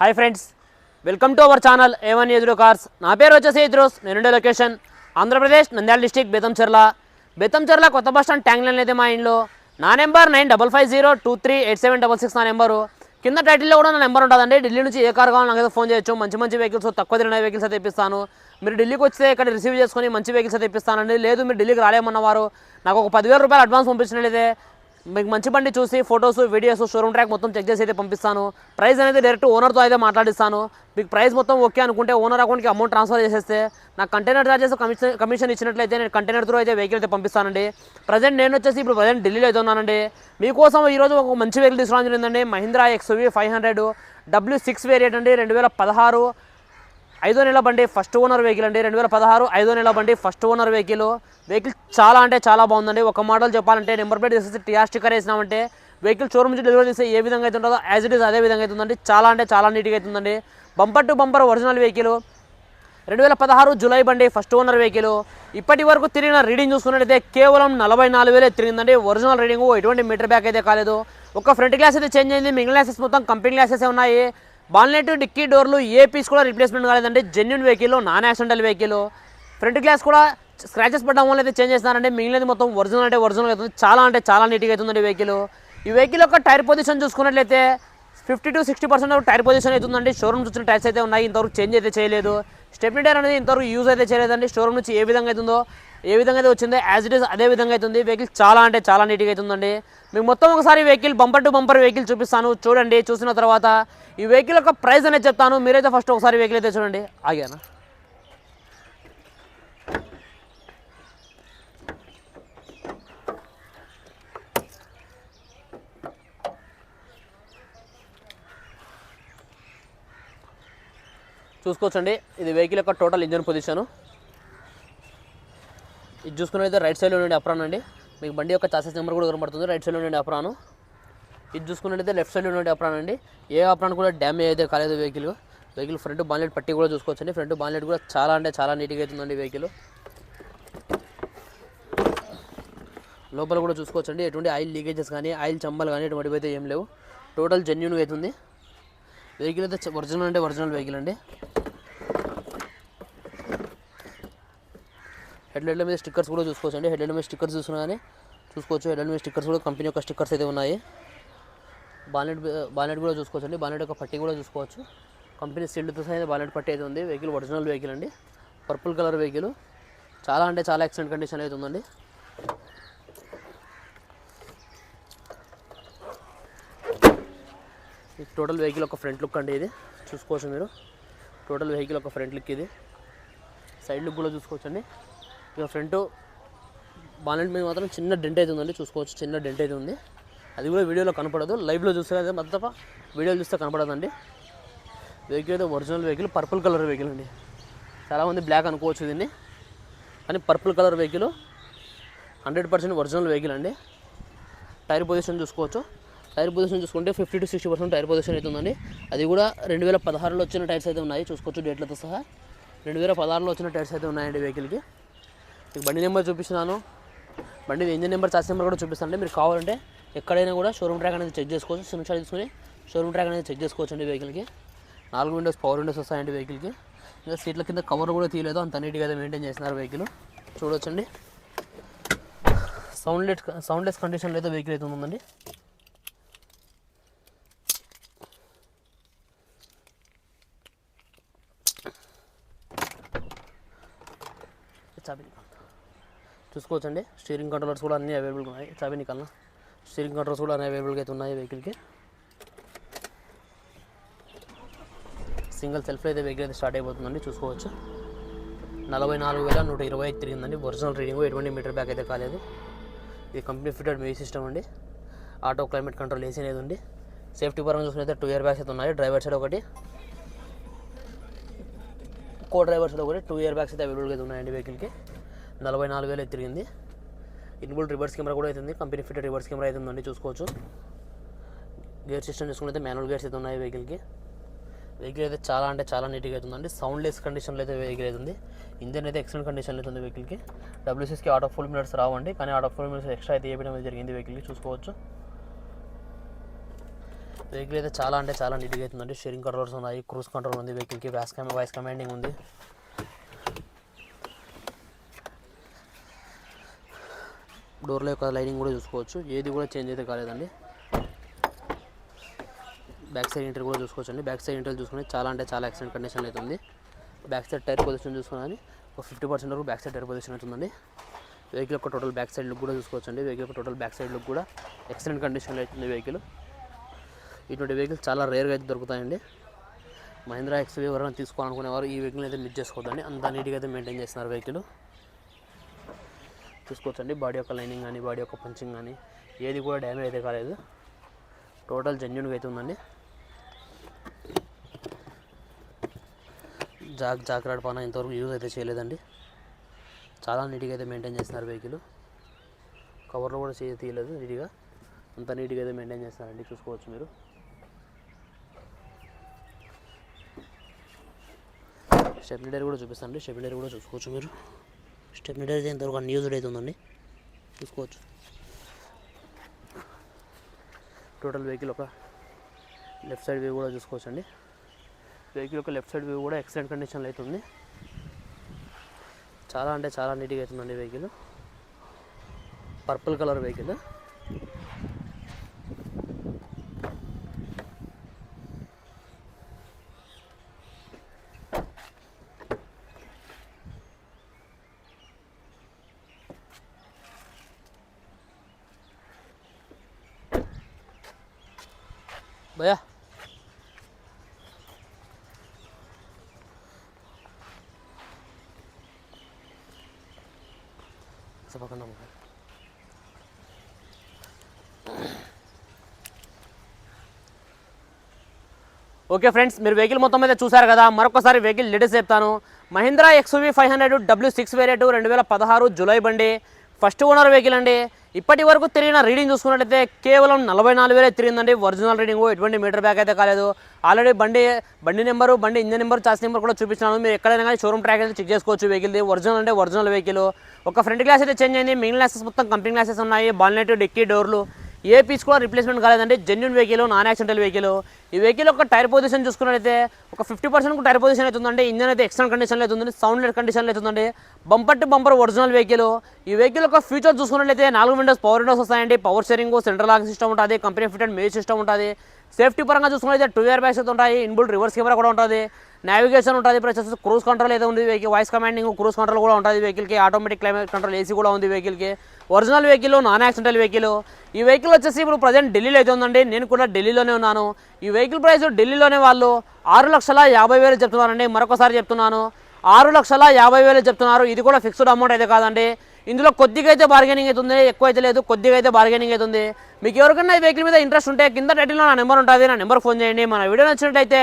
Hi friends welcome to our channel A one Eduru cars నా పేరు వచ్చేసి ఎదురోస్ నేనుండే లొకేషన్. ఆంధ్రప్రదేశ్ నంద్యాల డిస్టిక్ బేతంచెర్ల బేతంచెర్ల కొత్త బస్ స్టాండ్ ట్యాంక్ లైన్ అయితే మా ఇంట్లో. నా number nine double five zero two three eight seven double six నా నెంబరు. కింద టైటిల్లో కూడా నా నెంబర్ ఉంటుందండి. ఢిల్లీ నుంచి ఏ కార్ కావాలో నాకైతే ఫోన్ చేయొచ్చు. మంచి మంచి వెహికల్స్ తక్కువ తిరిగిన వెహికల్స్ అయితే ఇప్పిస్తాను మీరు ఢిల్లీకి వస్తే ఇక్కడ రిసీవ్ చేసుకొని మంచి వెహికల్స్ అయితే ఇప్పిస్తానండి లేదు మీరు ఢిల్లీకి రాలేమన్నవారు. నాకు ఒక పదివేల రూపాయలు అడ్వాన్స్ పంపించినట్లయితే మీకు మంచి బండి చూసి ఫొటోస్ వీడియోస్ షోరూమ్ ట్రాక్ మొత్తం చెక్ చేసి అయితే పంపిస్తాను. ప్రైస్ అనేది డైరెక్ట్ ఓనర్తో అయితే మాట్లాడిస్తాను. మీకు ప్రైస్ మొత్తం ఓకే అనుకుంటే ఓనర్ అకౌంట్కి అమౌంట్ ట్రాన్స్ఫర్ చేసేస్తే నాకు కంటైనర్ చార్జెస్ కమిషన్ కమిషన్ ఇచ్చినట్లయితే నేను కంటైనర్ త్రూ అయితే వెహికల్ అయితే పంపిస్తానండి. ప్రజెంట్ నేను వచ్చేసి ఇప్పుడు ప్రజెంట్ ఢిల్లీలో అయితే ఉన్నానండి. మీకోసం ఈరోజు ఒక మంచి వెహికల్ తీసుకురావడం జరిగిందండి Mahindra XV five hundred W six variant అండి. రెండు వేల పదహారు ఐదో నెల బండి ఫస్ట్ ఓనర్ వెహికల్ అండి. రెండు వేల పదహారు ఐదో నెల బండి ఫస్ట్ ఓనర్ వెహికల్ వెహికల్ చాలా అంటే చాలా బాగుందండి. ఒక మోడల్ చెప్పాలంటే నెంబర్ ప్లేట్ తీసేసి టీఆర్ స్టిక్కర్ వేసినామంటే వెహికల్ షోరూమ్ నుంచి డెలివరీ చేస్తే ఏ విధంగా అయితే ఉంటుందో యాజ్ ఇట్ ఈస్ అదే విధంగా అవుతుందండి చాలా అంటే చాలా నీట్గా అవుతుందండి bumper to bumper original vehicle రెండు వేల పదహారు జూలై బండి ఫస్ట్ ఓనర్ వెహికల్ ఇప్పటి వరకు తిరిగిన రీడింగ్ చూసుకున్నట్టయితే కేవలం నలభై నాలుగు వేలే తిరిగిందండి. ఒరిజినల్ రీడింగ్ ఎటువంటి మీటర్ బ్యాక్ అయితే కాలేదు. ఒక ఫ్రంట్ గ్లాస్ అయితే చేంజ్ అయింది. మిగిలిన గ్లాసెస్ మొత్తం కంపెనీ గ్లాసెస్ ఉన్నాయి. బాన్లెట్ డిక్కీ డోర్లు ఏ పీస్ కూడా రిప్లేస్మెంట్ కాలేదండి. Genuine vehicle non accidental vehicle front glass కూడా స్క్రాచెస్ పడడం వల్ల అయితే చేంజ్ చేస్తున్నారండి. మిగిలినది మొత్తం ఒరిజినల్ అంటే ఒరిజినల్ అవుతుంది. చాలా అంటే చాలా నీట్గా అవుతుందండి వెహికల్ ఈ వెహికల్ యొక్క టైర్ పొజిషన్ చూసుకున్నట్లయితే fifty to sixty percent tyre position అవుతుందండి. షోరూమ్ వచ్చిన టైర్స్ అయితే ఉన్నాయి. ఇంతవరకు చేంజ్ అయితే చేయలేదు. స్టెప్నీ టైర్ అనేది ఇంతవరకు యూజ్ అయితే చేయలేదండి. షోరూమ్ నుంచి ఏ విధంగా అవుతుందో ఏ విధంగా అయితే వచ్చిందో యాజ్ ఇట్ ఈస్ అదే విధంగా అవుతుంది వెహికల్ చాలా అంటే చాలా నీట్గా అవుతుందండి మీకు మొత్తం ఒకసారి vehicle bumper to bumper vehicle చూపిస్తాను. చూడండి చూసిన తర్వాత ఈ వెహికల్ యొక్క ప్రైస్ అనేది చెప్తాను. మీరైతే ఫస్ట్ ఒకసారి వెహికల్ అయితే చూడండి. ఆగానా? చూసుకోవచ్చండి. ఇది వెహికల్ యొక్క టోటల్ ఇంజన్ పొజిషను ఇది చూసుకున్నైతే రైట్ సైడ్లో ఉండే అప్రాన్ అండి. మీకు బండి యొక్క చాసెస్ నెంబర్ కూడా కనబడుతుంది. రైట్ సైడ్లో ఉండే అప్రాను. ఇది చూసుకున్నట్టయితే లెఫ్ట్ సైడ్లో ఉండే అప్రాన్ అండి. ఏ అప్రాన్ కూడా డ్యామేజ్ అయితే కాలేదు వెహికల్ వెహికల్ ఫ్రంట్ బాన్లెట్ పట్టి కూడా చూసుకోవచ్చండి. ఫ్రంట్ బాన్లెట్ కూడా చాలా అంటే చాలా నీట్గా అవుతుందండి వెహికల్ లోపల కూడా చూసుకోవచ్చండి. ఎటువంటి ఆయిల్ లీకేజెస్ కానీ ఆయిల్ చంబలు కానీ ఎటువంటివి అయితే ఏం లేవు. టోటల్ జెన్యున్గా అవుతుంది. వెహికల్ అయితే ఒరిజినల్ అంటే ఒరిజినల్ వెహికల్ అండి. హెడ్లైట్ల మీద స్టిక్కర్స్ కూడా చూసుకోవచ్చు అండి. హెడ్లైట్ మీద స్టిక్కర్స్ చూసినా కానీ చూసుకోవచ్చు. హెడ్లైట్ మీద స్టిక్కర్స్ కూడా కంపెనీ యొక్క స్టిక్కర్స్ అయితే ఉన్నాయి. బానెట్ బానెట్ కూడా చూసుకోవచ్చు అండి. బానెట్ యొక్క పట్టి కూడా చూసుకోవచ్చు. కంపెనీ సీల్డ్తో సహా బానెట్ పట్టి అయితే ఉంది. వెహికల్ ఒరిజినల్ వెహికల్ అండి. Purple colour vehicle. చాలా అంటే చాలా ఎక్సలెంట్ కండిషన్ అయితే ఉందండి. టోటల్ వెహికల్ ఒక ఫ్రంట్ లుక్ అండి ఇది. చూసుకోవచ్చు మీరు. టోటల్ వెహికల్ ఒక ఫ్రంట్ లుక్ ఇది. సైడ్ లుక్ కూడా చూసుకోవచ్చండి ఇక ఫ్రంట్ బానెట్ మీద మాత్రం చిన్న డెంట్ అయితే ఉందండి. చూసుకోవచ్చు చిన్న డెంట్ అయితే ఉంది. అది కూడా వీడియోలో కనపడదు. లైవ్లో చూస్తే అయితే మొత్తం తప్ప చూస్తే కనపడదండి. వెహికల్ అయితే original vehicle purple colour vehicle అండి. చాలామంది బ్లాక్ అనుకోవచ్చు దీన్ని. కానీ purple colour vehicle hundred percent original vehicle అండి. టైర్ పొజిషన్ చూసుకోవచ్చు. టైర్ పొజిషన్ చూసుకుంటే fifty to sixty percent tyre position అయితే ఉందండి. అది కూడా రెండు వేల పదహారులో వచ్చిన టైర్స్ అయితే ఉన్నాయి. చూసుకోవచ్చు డేట్లతో సహా. రెండు వేల పదహారులో వచ్చిన టైర్స్ అయితే ఉన్నాయండి వెహికల్కి మీకు బండి నెంబర్ చూపిస్తున్నాను. బండి ఇంజిన్ నెంబర్ చార్జ్ నెంబర్ కూడా చూపిస్తానండి. మీరు కావాలంటే ఎక్కడైనా కూడా షోరూమ్ ట్రాక్ అనేది చెక్ చేసుకోవచ్చు. సిమ్ షాట్ తీసుకుని షోరూమ్ ట్రాక్ అనేది చెక్ చేసుకోవచ్చు అండి వెహికల్కి. నాలుగు విండోస్ పవర్ విండోస్ వస్తాయండి వెహికల్కి. ఇంకా సీట్ల కింద కవర్ కూడా తీయలేదు. అంత నీట్గా అయితే మెయింటైన్ చేస్తున్నారు వెహికల్. చూడొచ్చండి. సౌండ్లెస్ సౌండ్లెస్ కండిషన్లో అయితే వెహికల్ అయితే ఉందండి. చాబీ చూసుకోవచ్చండి. స్టీరింగ్ కంట్రోలర్స్ కూడా అన్నీ అవైలబుల్గా ఉన్నాయి. చాబీ కన్నా. స్టీరింగ్ కంట్రోల్స్ కూడా అన్నీ అవైలబుల్గా అయితే ఉన్నాయి వెహికల్కి. సింగిల్ సెల్ఫ్ అయితే వెహికల్ అయితే స్టార్ట్ అయిపోతుందండి. చూసుకోవచ్చు. నలభై నాలుగు వేల నూట ఇరవై ఐదు తిరిగిందండి. ఒరిజినల్ రీడింగ్ ఎటువంటి మీటర్ బ్యాక్ అయితే కాలేదు. ఇది కంపెనీ ఫిటెడ్ మీ సిస్టమ్ అండి. ఆటో క్లైమేట్ కంట్రోల్ ఏసీ అనేది ఉంది. సేఫ్టీ పరంగా చూసుకుంటే టూ ఇయర్ బ్యాగ్స్ అయితే ఉన్నాయి. డ్రైవర్ సైడ్ ఒకటి. కో డ్రైవర్ సైడ్ ఒకటి. టూ ఇయర్ బ్యాగ్స్ అయితే అవైలబుల్గా అయితే ఉన్నాయండి వెహికల్కి. నలభై నాలుగు వేలు తిరిగింది. ఇన్బుల్ రివర్స్ కెమెరా కూడా అవుతుంది కంపెనీ ఫిట్ రివర్స్ కెమెరా అయితే ఉందండి చూసుకోవచ్చు. గేర్ సిస్టమ్ చూసుకుంటే మాన్యువల్ గేర్స్ అయితే ఉన్నాయి వెహికల్కి. వెహికల్ అయితే చాలా అంటే చాలా నీట్గా అవుతుందండి సౌండ్లెస్ కండిషన్లో అయితే వెహికల్ అవుతుంది ఇంజన్ అయితే ఎక్సలెంట్ కండిషన్లో అవుతుంది వెహికల్కి. డబ్ల్యూసీస్కి ఆటో ఫుల్ మినిట్స్ రావండి కానీ ఆటో ఫుల్ మినిట్స్ ఎక్స్ట్రా అయితే వేయడం అనేది జరిగింది వెహికల్కి చూసుకోవచ్చు. వెహికల్ అయితే చాలా అంటే చాలా నీట్గా అవుతుందండి షేరింగ్ కంట్రోల్స్ ఉన్నాయి క్రూజ్ కంట్రోల్ ఉంది వెహికల్కి వ్యాస్ కమ్ వాయిస్ కమాండింగ్ ఉంది. డోర్లో యొక్క లైనింగ్ కూడా చూసుకోవచ్చు. ఏది కూడా చేంజ్ అయితే కాలేదండి. బ్యాక్ సైడ్ ఇంటర్ కూడా చూసుకోవచ్చు అండి బ్యాక్ సైడ్ ఇంటర్ చూసుకుని చాలా అంటే చాలా యాక్సిడెంట్ కండిషన్ అయితే ఉంది. బ్యాక్ సైడ్ టైర్ పొజిషన్ చూసుకుని ఒక ఫిఫ్టీ పర్సెంట్ వరకు బ్యాక్ సైడ్ టైర్ పొజిషన్ అవుతుందండి వెహికల్ యొక్క టోటల్ బ్యాక్ సైడ్ లుక్ కూడా చూసుకోవచ్చండి. వెహికల్ యొక్క టోటల్ బ్యాక్ సైడ్ లుక్ కూడా ఎక్సలెంట్ కండిషన్లో అవుతుంది వెహికల్. ఇటువంటి వెహికల్స్ చాలా రేర్గా అయితే దొరుకుతాయండి. మహీంద్రా ఎక్స్వీ ఎవరైనా తీసుకోవాలనుకునేవారు ఈ వెహికల్ అయితే మిస్ చేసుకోవద్దండి. అంత నీట్గా అయితే మెయింటైన్ చేస్తున్నారు వెహికల్. చూసుకోవచ్చండి. బాడీ యొక్క లైనింగ్ కానీ బాడీ యొక్క పంచింగ్ కానీ ఏది కూడా డ్యామేజ్ అయితే కాలేదు. టోటల్ జెన్యున్గా అయితే ఉందండి. జాక్ జాక్రాడ్ పాన ఇంతవరకు యూజ్ అయితే చేయలేదండి. చాలా నీట్గా అయితే మెయింటైన్ చేస్తున్నారు వెహికల్. కవర్లో కూడా చేయ తీయలేదు నీట్గా. అంత నీట్గా అయితే మెయింటైన్ చేస్తున్నారండి. చూసుకోవచ్చు మీరు. స్టెప్ కూడా చూపిస్తానండి. స్టెప్ డైర్ కూడా చూసుకోవచ్చు మీరు. స్టెప్ డైర్ అయితే ఇంతవరకు అన్యూజ్డ్ అయితే ఉందండి. చూసుకోవచ్చు. టోటల్ వెహికల్ ఒక లెఫ్ట్ సైడ్ వ్యూ కూడా చూసుకోవచ్చు అండి వెహికల్ యొక్క లెఫ్ట్ సైడ్ వ్యూ కూడా ఎక్సలెంట్ కండిషన్లో అయితే ఉంది. చాలా అంటే చాలా నీట్గా అవుతుందండి వెహికల్ పర్పుల్ కలర్ వెహికల్ భయ్యా పక్కన ఓకే ఫ్రెండ్స్ మీరు వెహికల్ మొత్తం మీద చూసారు కదా. మరొకసారి వెహికల్ లేటెస్ట్ చెప్తాను. Mahindra XV five hundred W six variant రెండు వేల పదహారు జూలై బండి. ఫస్ట్ ఓనర్ వెహికల్ అండి. ఇప్పటి వరకు తిరిగిన రీడింగ్ చూసుకున్నట్లయితే కేవలం నలభై నాలుగు వేలే తిరిగిందండి. ఒరిజినల్ రీడింగ్ ఎటువంటి మీటర్ బ్యాక్ అయితే కాలేదు. ఆల్రెడీ బండి బండి నెంబరు బండి ఇంజన్ నెంబర్ చార్జ్ నెంబర్ కూడా చూపించినాను మీరు ఎక్కడైనా కానీ షోరూమ్ ట్రాక్ అయితే చెక్ చేసుకోవచ్చు వెహికల్ది ఒరిజినల్ అంటే ఒరిజినల్ వెహికల్ ఒక ఫ్రంట్ గ్లాస్ అయితే చేంజ్ అయింది. మెయిన్ గ్లాసెస్ మొత్తం కంపెనీ గ్లాసెస్ ఉన్నాయి. బాల్నెట్ డిక్కీ డోర్లు ఏ పీస్ కూడా రిప్లేస్మెంట్ కాలేదండి. Genuine vehicle non accidental vehicle ఈ వెహికల్ యొక్క టైర్ పొజిషన్ చూసుకున్నట్లయితే ఒక ఫిఫ్టీ పర్సెంట్ టైర్ పొజిషన్ అవుతుందండి. ఇంజన్ అయితే ఎక్స్టర్నల్ కండిషన్లో అవుతుంది సౌండ్ లెట్ కండిషన్లో అవుతుందండి. Bumper to bumper original vehicle ఈ వెహికల్ యొక్క ఫ్యూచర్ చూసుకున్నట్లయితే నాలుగు విండోస్ పవర్ విండోస్ వస్తాయండి. Power steering central lock system ఉంటుంది. కంపెనీ ఫిటెడ్ మేజ్ సిస్టమ్ ఉంటుంది. సేఫ్టీ పరంగా చూసుకున్నట్లయితే టూ ఇయర్ బ్యాగ్స్ అయితే ఉంటాయి. ఇన్బుల్ రివర్స్ కెమెరా కూడా ఉంటుంది. నావిగేషన్ ఉంటుంది ప్లస్ క్రూజ్ కంట్రోల్ అయితే ఉంది vehicle voice commanding cruise control కూడా ఉంటుంది వెహికల్కి ఆటోమేటిక్ క్లైమేట్ కంట్రోల్ ఏసీ కూడా ఉంది వెహికల్కి original vehicle non accidental vehicle ఈ వెహికల్ వచ్చేసి ఇప్పుడు ప్రజెంట్ ఢిల్లీలో అయితే ఉందండి. నేను కూడా ఢిల్లీలోనే ఉన్నాను. ఈ వెహికల్ ప్రైస్ ఢిల్లీలోనే వాళ్ళు ఆరు లక్షల యాభై వేలు చెప్తున్నారండి. మరొకసారి చెప్తున్నాను. ఆరు లక్షల యాభై వేలు చెప్తున్నారు. ఇది కూడా ఫిక్స్డ్ అమౌంట్ అయితే కాదండి. ఇందులో కొద్దిగా అయితే బార్గెనింగ్ అవుతుంది ఎక్కువ అయితే లేదు. కొద్దిగా అయితే బార్గెనింగ్ అవుతుంది మీకు ఎవరికైనా ఈ వెహికల్ మీద ఇంట్రెస్ట్ ఉంటే కింద టైటిల్లో నా నెంబర్ ఉంటుంది. నా నెంబర్ ఫోన్ చేయండి. మన వీడియో నచ్చినట్టయితే